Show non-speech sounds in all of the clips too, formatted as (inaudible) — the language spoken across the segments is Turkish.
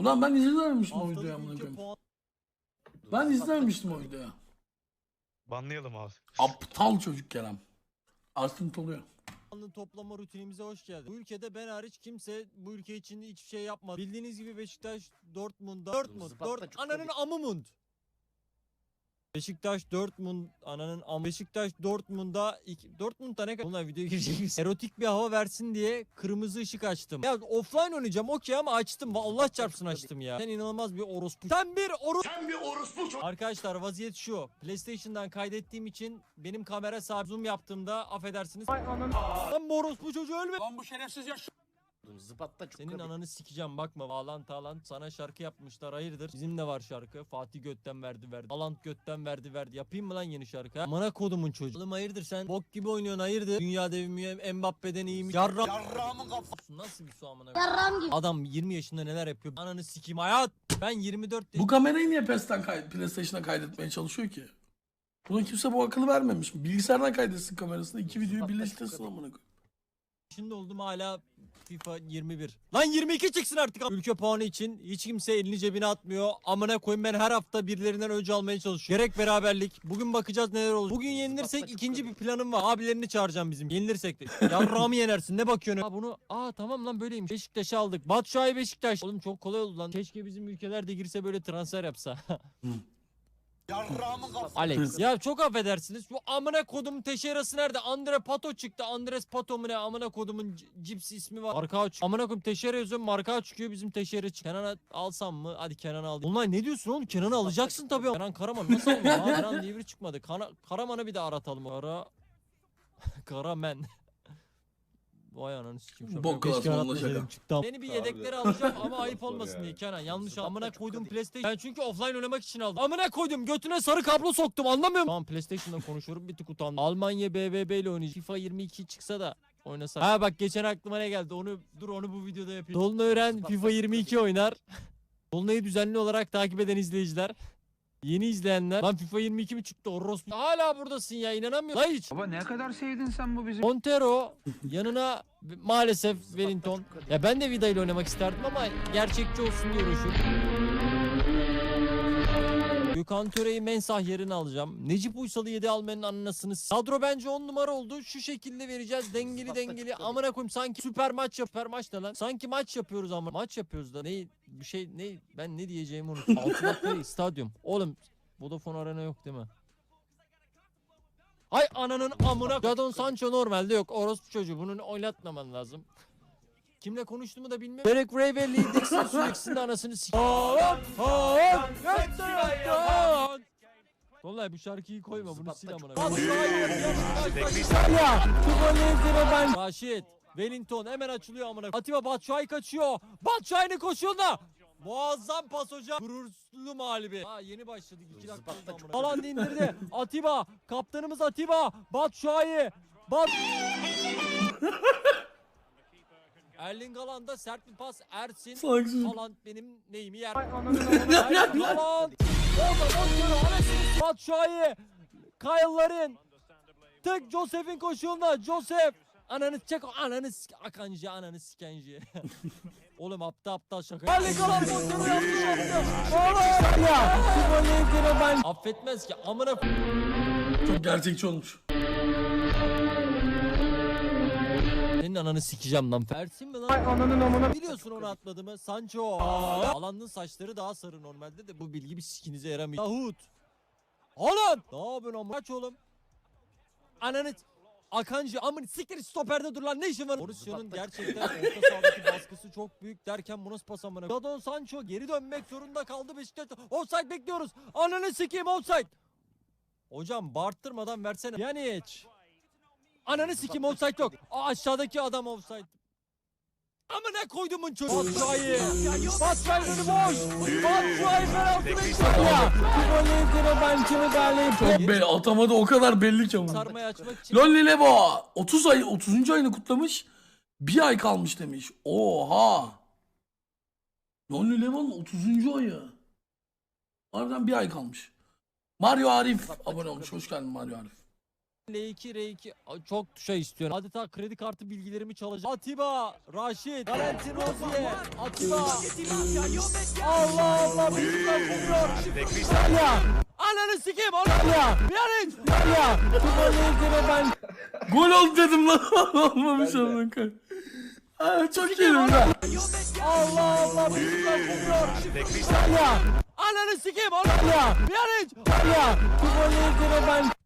Ulan ben izlememiştim o videoyu amına koyayım. Ben izlememiştim o videoyu. Banlayalım abi. Aptal çocuk Kerem. Arsın oluyor. puanlı toplama rutinimize hoş geldin. Bu ülkede ben hariç kimse bu ülke için hiçbir şey yapmadı. Bildiğiniz gibi Beşiktaş Dortmund'da Dortmund, Zıpatta Dort, çok ananın amımund. Beşiktaş Dortmund ananın am Beşiktaş Dortmund'da iki, Dortmund'da ne kadar videoya girecek Erotik bir hava versin diye kırmızı ışık açtım. Ya offline oynayacağım okey ama açtım. Allah çarpsın açtım ya. Sen inanılmaz bir orospu. Sen bir orospu. Sen bir orospu. Arkadaşlar vaziyet şu. PlayStation'dan kaydettiğim için benim kamera sağ zoom yaptığımda affedersiniz. Lan bu orospu çocuğu ölme. Lan bu şerefsiz yaş. Zıpatta çok Senin ananı sikeceğim bakma. Bağlant Alant sana şarkı yapmışlar hayırdır. Bizim de var şarkı. Fatih götten verdi verdi. Alant götten verdi verdi. Yapayım mı lan yeni şarkı? ha? Amına kodumun çocuğu. Oğlum hayırdır sen bok gibi oynuyorsun hayırdır. Dünya devi mi Mbappe'den iyi mi? Yarra. Yarramın kafası. Nasıl bir su amına? Yarram gibi. Adam 20 yaşında neler yapıyor? Ananı sikeyim hayat. Ben 24 Bu kamerayı niye PES'ten kay PlayStation'a kaydetmeye çalışıyor ki? Buna kimse bu akıllı vermemiş. Bilgisayardan kaydetsin kamerasını. iki videoyu birleştirsin amına koyayım. Yaşında oldum hala FIFA 21. Lan 22 çıksın artık. Ülke puanı için hiç kimse elini cebine atmıyor. Amına koyayım ben her hafta birilerinden öcü almaya çalışıyorum. Gerek beraberlik. Bugün bakacağız neler olur. Bugün yenilirsek ikinci bir planım var. Abilerini çağıracağım bizim. Yenilirsek de. (laughs) Yarrağımı yenersin ne bakıyorsun? Aa bunu aa tamam lan böyleymiş. Beşiktaş'ı aldık. Batshuayi Beşiktaş. Oğlum çok kolay oldu lan. Keşke bizim ülkeler de girse böyle transfer yapsa. (laughs) Alex. ya çok affedersiniz. Şu amına kodumun teşerası nerede? Andre Pato çıktı. Andres Pato mu ne? Amına kodumun cips ismi var. Marka aç. Amına kodum teşere yazıyorum. Marka çıkıyor bizim teşere çık. Kenan'a alsam mı? Hadi Kenan'ı al. Onlar ne diyorsun oğlum? Kenan'ı alacaksın tabii. Kenan Karaman nasıl (laughs) almıyor? Ha, Kenan diye biri çıkmadı. Kana, Karaman'ı bir de aratalım. Kara... (laughs) Karamen. Vay ananı sikeyim. şaka. Bok Keşke klasmanla aratmasaydım, şaka. çıktı. Beni bir yedeklere alacağım ama ayıp olmasın diye Kenan. Yanlış al. Amına koydum PlayStation. Ben çünkü offline oynamak için aldım. Amına koydum götüne sarı kablo soktum anlamıyorum. Tamam PlayStation'dan konuşuyorum bir tık utandım. Almanya BBB ile oynayacak. FIFA 22 çıksa da oynasak. Ha bak geçen aklıma ne geldi onu dur onu bu videoda yapayım. Dolunay Ören FIFA 22 oynar. Dolunay'ı düzenli olarak takip eden izleyiciler. Yeni izleyenler. Lan FIFA 22 mi çıktı? Orospu. Hala buradasın ya inanamıyorum. Lan hiç. Baba ne kadar sevdin sen bu bizi? Montero yanına maalesef Wellington. Ya ben de Vida ile oynamak isterdim ama gerçekçi olsun diye uğraşıyorum. Gökhan Töre'yi mensah yerine alacağım. Necip Uysal'ı 7 almanın anlasını. Kadro bence 10 numara oldu. Şu şekilde vereceğiz. Dengeli dengeli. Amına koyayım sanki süper maç yap. Süper maç ne lan? Sanki maç yapıyoruz ama. Maç yapıyoruz da. Ne bir şey ne ben ne diyeceğimi unuttum. Altınokları stadyum. Oğlum Vodafone Arena yok değil mi? Ay ananın amına. Jadon Sancho normalde yok. Orospu çocuğu. Bunun oynatmaman lazım. Kimle konuştuğumu da bilmiyorum. Derek Ray ve Lee Dixon anasını s***. Hop hop. Vallahi bu şarkıyı koyma bunu sil amına. Raşit. Wellington hemen açılıyor amına. Atiba Batshuayi kaçıyor. Batshuayi'nin koşuyorlar. Muazzam pas hocam. Gururlu mağlubi. Ha yeni başladık. 2 dakika oldu amına. Alan indirdi. (laughs) Atiba. Kaptanımız Atiba. Batshuayi. Bat (laughs) Erling Haaland'a sert bir pas. Ersin. Haaland benim neyimi yer. Erling Haaland. (laughs) Orada Montero. Anasını Batshuayi. Kyle Larin. Tık Joseph'in koşuğunda. Joseph. Ananı çek ananı sik akancı ananı sikenci. (laughs) Oğlum aptal aptal şaka. Haaland Montero yaptı yaptı. Oğlum ya. Ben affetmez ki amına Çok gerçekçi olmuş. Senin ananı sikeceğim lan. Fersin mi lan? ananın amına. Biliyorsun onu atmadığımı. Sancho. Alanın saçları daha sarı normalde de bu bilgi bir sikinize yaramıyor. Yahut. Alan. Ne yapıyorsun amına? Kaç oğlum. Ananı Akancı amın siktir stoperde dur lan ne işin var? Mauricio'nun gerçekten orta sahadaki baskısı çok büyük derken bu nasıl pas amına? Jadon Sancho geri dönmek zorunda kaldı Beşiktaş. Offside bekliyoruz. Ananı sikeyim offside. Hocam bağırttırmadan versene. Pjanic. Ananı sikim offside yok. Aa, aşağıdaki adam offside. Amına koydumun çocuğu. Batshuayi önü boş. Batshuayi penaltı bekliyor. İzleme ben kimi derleyip. Çok. Atamadı o kadar belli ki ama. Sarmayı açmak için. Lolli Levo 30 ay 30. ayını kutlamış. Bir ay kalmış demiş. Oha. Lolli Levo'nun 30. ayı. Harbiden bir ay kalmış. Mario Arif abone olmuş. Hoş geldin Mario Arif. L2 R2 Ay, çok şey istiyorum. Adeta kredi kartı bilgilerimi çalacak. Atiba, Raşit, Valentin Rozier, Atiba. Allah Allah bizimden kopuyor. Ya ananı sikeyim onu ya. Piyaniç. Ya bu golü ben Gol oldu dedim lan. (laughs) Olmamış amına koyayım. Aa, çok iyi lan. Allah Allah bizimden kopuyor. Ya ananı sikeyim onu ya. Piyaniç. Ya bu golü ben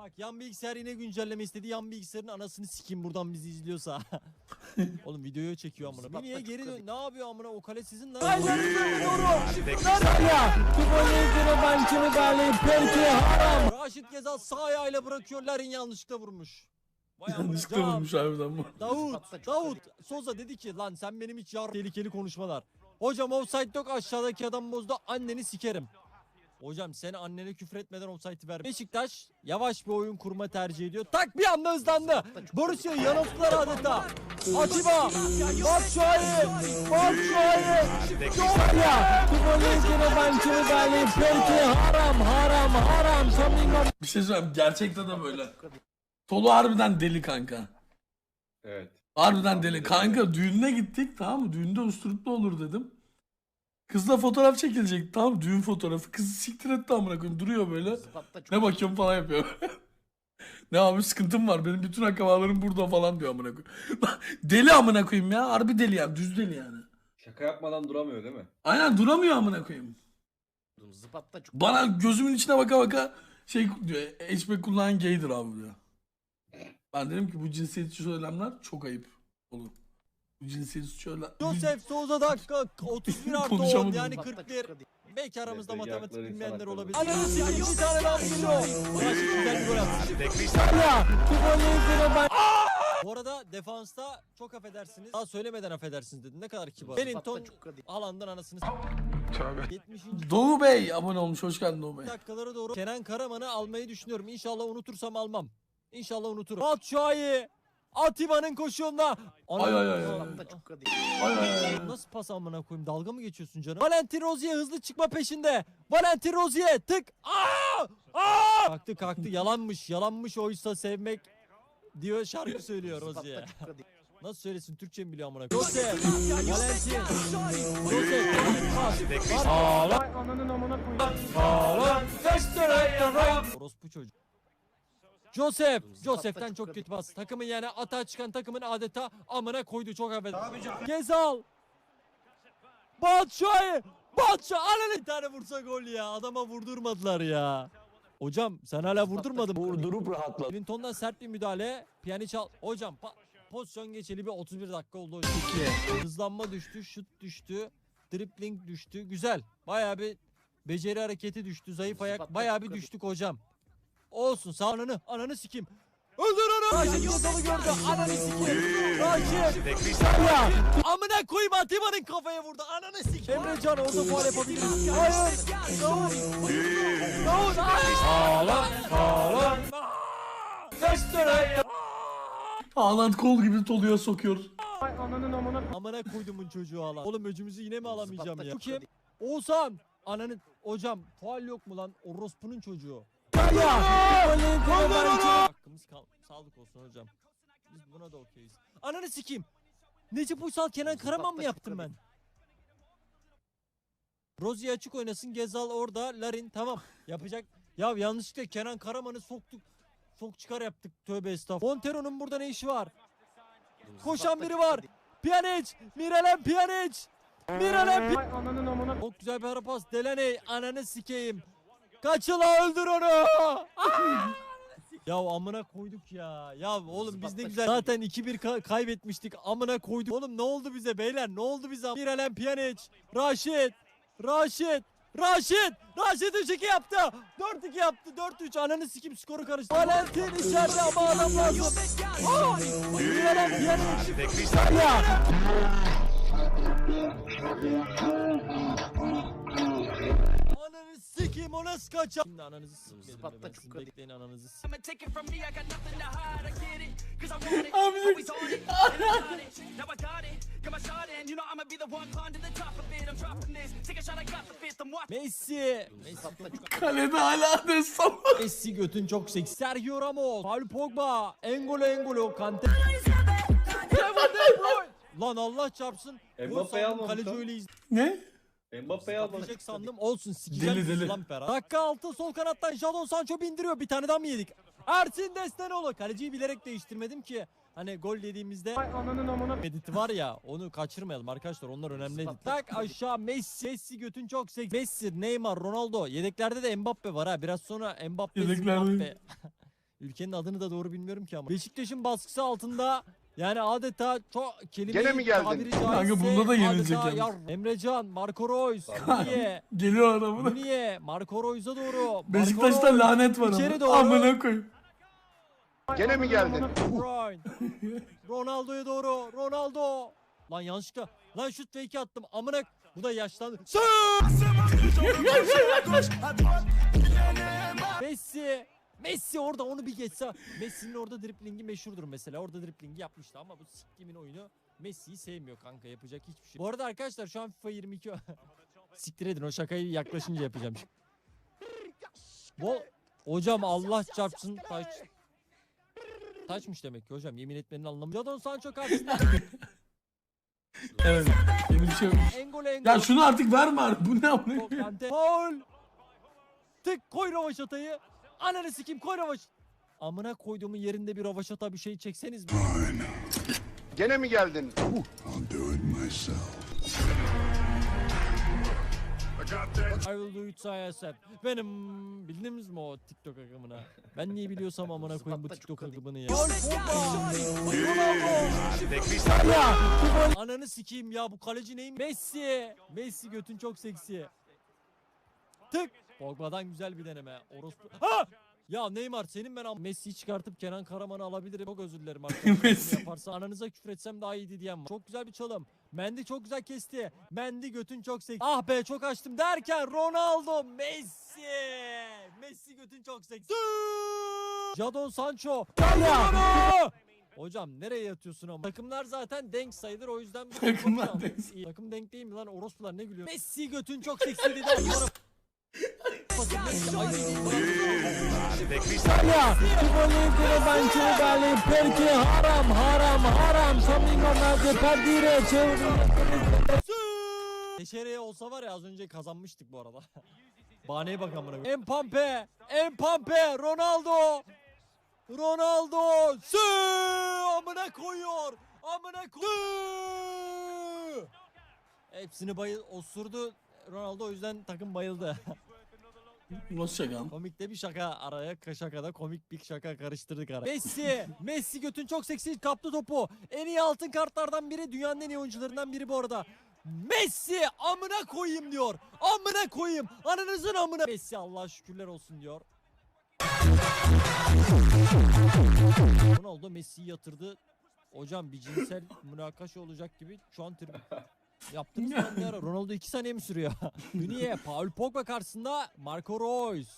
Bak yan bilgisayar yine güncelleme istedi. Yan bilgisayarın anasını sikeyim buradan bizi izliyorsa. (laughs) Oğlum videoyu çekiyor amına. Bir niye geri dön? Ne yapıyor amına? O kale sizin lan. Aynen haram. Raşit Gezal sağ ayağıyla bırakıyor. Larin yanlışlıkla vurmuş. Yanlışlıkla vurmuş harbiden bu. Davut, Davut. Soza dedi ki lan sen benim hiç yar tehlikeli konuşmalar. Hocam offside yok aşağıdaki adam bozdu anneni sikerim. Hocam sen annene küfür etmeden offside'i ver. Beşiktaş yavaş bir oyun kurma tercih ediyor. Tak bir anda hızlandı. Borussia yanılttılar adeta. Atiba, Batshuayi, Batshuayi, Jopya. Ben kimi galip belki haram haram haram. Bir şey söyleyeyim gerçekten de böyle. Tolu harbiden deli kanka. Evet. Harbiden deli. Kanka düğününe gittik tamam mı? Düğünde usturuplu olur dedim. Kızla fotoğraf çekilecek mı? Düğün fotoğrafı. Kızı siktir etti amına koyayım. Duruyor böyle. Ne bakıyorum falan yapıyor. (laughs) ne abi sıkıntım var. Benim bütün akrabalarım burada falan diyor amına koyayım. (laughs) deli amına koyayım ya. Harbi deli ya. Düz deli yani. Şaka yapmadan duramıyor değil mi? Aynen duramıyor amına koyayım. Bana gözümün içine baka baka şey diyor. HP kullanan gaydir abi diyor. Ben dedim ki bu cinsiyetçi söylemler çok ayıp olur. Bu cinsiyetçi söylemler... Josef Souza dakika 31 (laughs) artı 10 Konuşamadım. yani 41. Belki aramızda Neyse, matematik yakları bilmeyenler insan olabilir. Ananı sikeyim bir tane daha geliyor. Raşit güzel bir gol attı. Ya futbolun ben... Bu arada defansta çok affedersiniz. Daha söylemeden affedersiniz dedim. Ne kadar kibar. Bennington alandan anasını s- 70. Doğu Bey abone olmuş. Hoş geldin Doğu Bey. dakikalara doğru Kenan Karaman'ı almayı düşünüyorum. İnşallah unutursam almam. İnşallah unuturum. Batshuayi Atiba'nın koşuğunda. Ay, ay, ay, ay. Ay ay ay. Nasıl pas amına koyayım? Dalga mı geçiyorsun canım? Valentin Rozier hızlı çıkma peşinde. Valentin Rozier tık. Aa! Aa! Kalktı kalktı. Yalanmış. Yalanmış oysa sevmek diyor şarkı söylüyor Rozier. Nasıl söylesin? Türkçe mi biliyor amına koyayım? Joseph, Valentin, pas, Haaland, Ananın amına koyayım. Haaland, Westerwelle, Orospu çocuk. Joseph, Joseph'ten çok kötü pas. Takımın yani atağa çıkan takımın adeta amına koydu çok affedersin. Gezal. Batshuayi. Batshuayi. Bir tane vursa gol ya. Adama vurdurmadılar ya. Hocam sen hala vurdurmadın. mı? Vurdurup rahatladı. Clinton'dan sert bir müdahale. Pjanic al. Hocam pozisyon geçeli bir 31 dakika oldu. hocam. Hızlanma düştü, şut düştü, dribbling düştü. Güzel. Bayağı bir beceri hareketi düştü. Zayıf ayak. Bayağı bir düştük hocam. Olsun sağ ananı. Ananı sikeyim. Öldür onu. Raşit Gezal'ı gördü. Ananı sikeyim. Raşit. Ya. Amına koyayım Atiba'nın kafaya vurdu. Ananı sikeyim. Emre Can orada faal yapabiliriz. Hayır. Davut. Davut. Hayır. Haaland. Haaland. Westerwelle. Haaland kol gibi Tolu'ya sokuyor. Ay ananın amına Amına koydumun çocuğu alan. Oğlum öcümüzü yine mi alamayacağım ya? Kim? Oğuzhan. Ananın hocam faal yok mu lan? Orospu'nun çocuğu. Hakkımız kal sağlık olsun hocam. Biz buna da okeyiz. Ananı sikeyim. Necip Uysal Kenan Karaman mı yaptım ben? Rozier açık oynasın. Gezal orada. Larin tamam. Yapacak. Ya yanlışlıkla Kenan Karaman'ı soktuk. Sok çıkar yaptık. Tövbe estağfurullah. Montero'nun burada ne işi var? Koşan biri var. Pjanic. Miralem Pjanic. Miralem Pjanic. Çok güzel bir ara pas. Delaney ananı sikeyim. Kaçıla öldür onu. ya amına koyduk ya. Ya oğlum biz ne güzel zaten 2-1 ka- kaybetmiştik. Amına koyduk. Oğlum ne oldu bize beyler? Ne oldu bize? Miralem Pjanic. Raşit. Raşit. Raşit. Raşit 3-2 yaptı. 4-2 yaptı. 4-3 ananı sikim skoru karıştı. Valentin içeride ama adam lazım. Aa! Miralem Pjanic. Ya. Sikeyim. o nasıl kaçar? Şimdi ananızı sikeyim. Zıplatta Ben çok kötü. bekleyin ananızı sikeyim. (laughs) Messi. Messi. Kalede hala destan. Messi götün çok seksi. Sergio Ramos. Paul Pogba. Engolo Engolo. Kante. Lan Allah çarpsın. Mbappe'yi sandım, almamış Kaleci öyle izledi. Ne? Mbappe'yi. Atlayacak sandım. Olsun sikeceğim Deli, deli. lan Ferhat. Dakika 6 sol kanattan Jadon Sancho bindiriyor. Bir tane daha mı yedik? Ersin Destanoğlu. Kaleciyi bilerek değiştirmedim ki. Hani gol yediğimizde Ay ananın amına editi var ya onu kaçırmayalım arkadaşlar onlar önemli edit. Tak aşağı Messi, Messi götün çok seksi. Messi, Neymar, Ronaldo. Yedeklerde de Mbappe var ha. Biraz sonra Mbappe, Yedeklerde. Mbappe. (laughs) Ülkenin adını da doğru bilmiyorum ki ama. Beşiktaş'ın baskısı altında yani adeta çok kelime Gene mi geldin? tabiri Kanka bunda da yenilecek adeta yalnız. yar- Emrecan, Marco Reus, Muniye, (laughs) Geliyor adamına. Muniye, Marco Reus'a doğru. Marco Beşiktaş'ta Reus, lanet var İçeri ama. doğru. Amına koyayım. Gene mi geldin? De Bruyne. Ronaldo'ya doğru. Ronaldo. Lan yanlışlıkla. Lan şut fake attım. Amına. Bu da yaşlandı. Sır! Messi. Messi orada onu bir geçse. Messi'nin orada driplingi meşhurdur mesela. Orada driplingi yapmıştı ama bu siktimin oyunu Messi'yi sevmiyor kanka. Yapacak hiçbir şey. Bu arada arkadaşlar şu an FIFA 22 (laughs) Siktir edin o şakayı yaklaşınca yapacağım. Bu hocam Allah çarpsın taş Taçmış demek ki hocam yemin etmenin anlamı. Jadon Sancho karşısında (laughs) Evet. Yeni bir şey yok. Engolo Engolo. Ya şunu artık verme artık. Bu ne amına. Faul. Tık koy ravaşatayı. Ananı sikim koy ravaş. Amına koyduğumun yerinde bir ravaşata bir şey çekseniz mi? Gene mi geldin? I will do it myself. Benim bildiniz mi o TikTok akımına? Ben niye biliyorsam amına koyayım bu TikTok akımını ya. Ya ananı sikeyim ya bu kaleci neyim? Messi. Messi götün çok seksi. Tık. Pogba'dan güzel bir deneme. Orospu. Ha! Ya Neymar senin ben Messi'yi çıkartıp Kenan Karaman'ı alabilirim. Çok özür dilerim arkadaşlar. (laughs) Yaparsa ananıza küfretsem daha iyiydi diyen var. Çok güzel bir çalım. Mendi çok güzel kesti. Mendi götün çok seksi. Ah be çok açtım derken Ronaldo Messi. Messi götün çok seksi. Jadon Sancho. Ya. Hocam nereye yatıyorsun ama? Takımlar zaten denk sayılır o yüzden Takımlar denk. Takım denk değil mi lan orospular ne gülüyor? Messi götün çok seksi dedi. (laughs) Onlara Ya, Tibolintine bancını bali perki haram haram haram Samingo nerede perdire Teşereye olsa var ya az önce kazanmıştık bu arada. (laughs) Bahaneye bak amına. Empampe, Empampe, Ronaldo. Ronaldo, sü amına koyuyor. Amına koyuyor. Hepsini bayıl osurdu. Ronaldo o yüzden takım bayıldı. (laughs) Nasıl şaka? Komik de bir şaka araya ka- şakada komik bir şaka karıştırdık araya. Messi, Messi götün çok seksi kaptı topu. En iyi altın kartlardan biri dünyanın en iyi oyuncularından biri bu arada. Messi amına koyayım diyor. Amına koyayım. Ananızın amına. Messi Allah şükürler olsun diyor. Ronaldo Messi'yi yatırdı. Hocam bir cinsel münakaşa olacak gibi şu an tribün. Lan bir ara? (laughs) Ronaldo 2 saniye mi sürüyor? (laughs) Niye? Paul Pogba karşısında Marco Reus.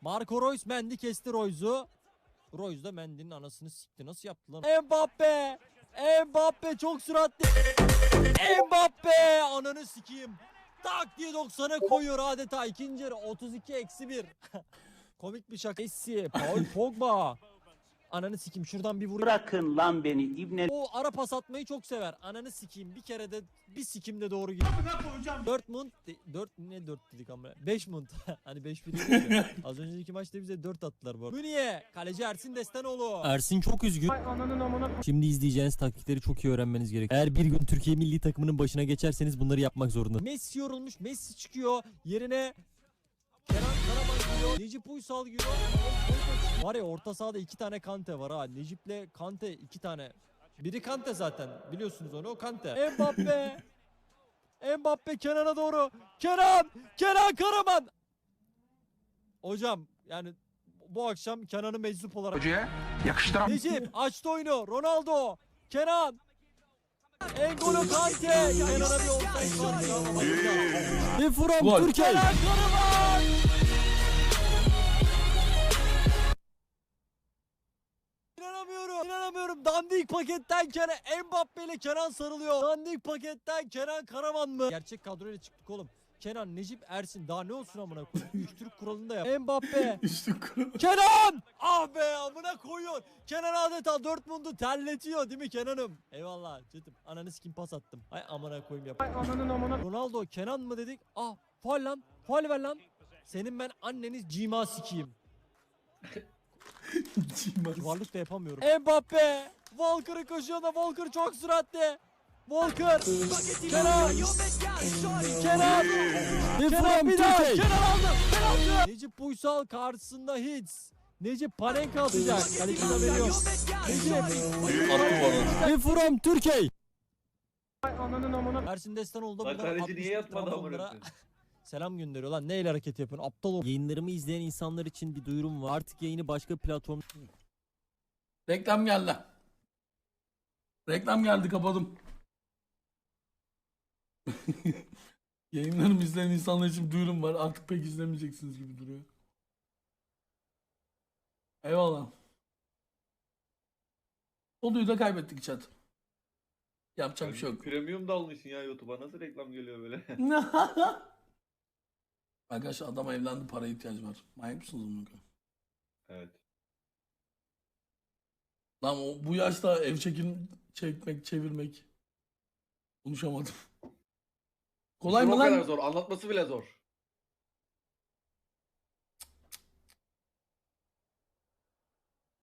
Marco Reus Mendy kesti Reus'u. Reus da Mendy'nin anasını sikti. Nasıl yaptı lan? Mbappe! Mbappe çok süratli. Mbappe! Ananı sikeyim. Tak diye 90'a koyuyor adeta. ikinci yarı 32 eksi 1. (laughs) Komik bir şaka. Messi, Paul Pogba. Ananı sikeyim şuradan bir vur. Bırakın lan beni ibne. O ara pas atmayı çok sever. Ananı sikeyim bir kere de bir sikimde doğru gidiyor. Dortmund de- dört ne dört dedik ama 5 mund. (laughs) hani 5 bir? (laughs) Az önceki maçta bize 4 attılar bu arada. Müniye kaleci Ersin Destanoğlu. Ersin çok üzgün. Ay ananın amına Şimdi izleyeceğiniz taktikleri çok iyi öğrenmeniz gerek. Eğer bir gün Türkiye milli takımının başına geçerseniz bunları yapmak zorunda. Messi yorulmuş. Messi çıkıyor. Yerine Kenan Karaman giriyor. Necip Uysal giriyor. Var ya orta sahada iki tane Kante var ha. Necip'le Kante iki tane. Biri Kante zaten. Biliyorsunuz onu. O Kante. Mbappe. (laughs) Mbappe Kenan'a doğru. Kenan! Kenan Karaman! Hocam yani bu akşam Kenan'ı meczup olarak Hocaya yakıştıram. Necip açtı oyunu. Ronaldo. Kenan. Engolo Kante. Kenan'a bir var. Bir from. Türkiye. Kenan Karaman. Dandik paketten Kenan Mbappe ile Kenan sarılıyor. Dandik paketten Kenan Karaman mı? Gerçek kadroyla çıktık oğlum. Kenan, Necip, Ersin daha ne olsun amına koyayım. Üçtürk kuralında yap. Mbappe. (laughs) Üstü kuru. Kenan! Ah be amına koyuyor. Kenan adeta Dortmund'u terletiyor değil mi Kenan'ım? Eyvallah canım. Ananı sikim pas attım. Ay amına koyayım yap. Ay ananın amına Ronaldo Kenan mı dedik? Ah faul lan. Faul ver lan. Senin ben anneniz cima sikiyim. (laughs) Yuvarlık da yapamıyorum. Mbappe! Walker'ı koşuyor da Walker çok süratli. Walker! Kenan! Kenan! Kenan bir daha! Kenan aldı! Penaltı! Necip Uysal karşısında hits. Necip Panenka atacak. Kalecinin haberi yok. Necip! Ve from Türkiye. Ay ananın amına Ersin Destanoğlu da Lan buradan kaleci 60 niye yatmadı amına? Selam gönderiyor lan. Neyle hareket yapıyorsun? Aptal ol. Yayınlarımı izleyen insanlar için bir duyurum var. Artık yayını başka platform Reklam geldi. Reklam geldi kapadım. (laughs) Yayınlarımı izleyen insanlar için bir duyurum var. Artık pek izlemeyeceksiniz gibi duruyor. Eyvallah. Oluyu da kaybettik chat. Yapacak bir şey yok. Premium da almışsın ya YouTube'a. Nasıl reklam geliyor böyle? (laughs) (laughs) Arkadaşlar adam evlendi paraya ihtiyacı var. Manyak mısınız bunu? evet. Lan o, bu yaşta ev çekin çekmek, çevirmek. Konuşamadım. Kolay mı o kadar lan? zor. Anlatması bile zor.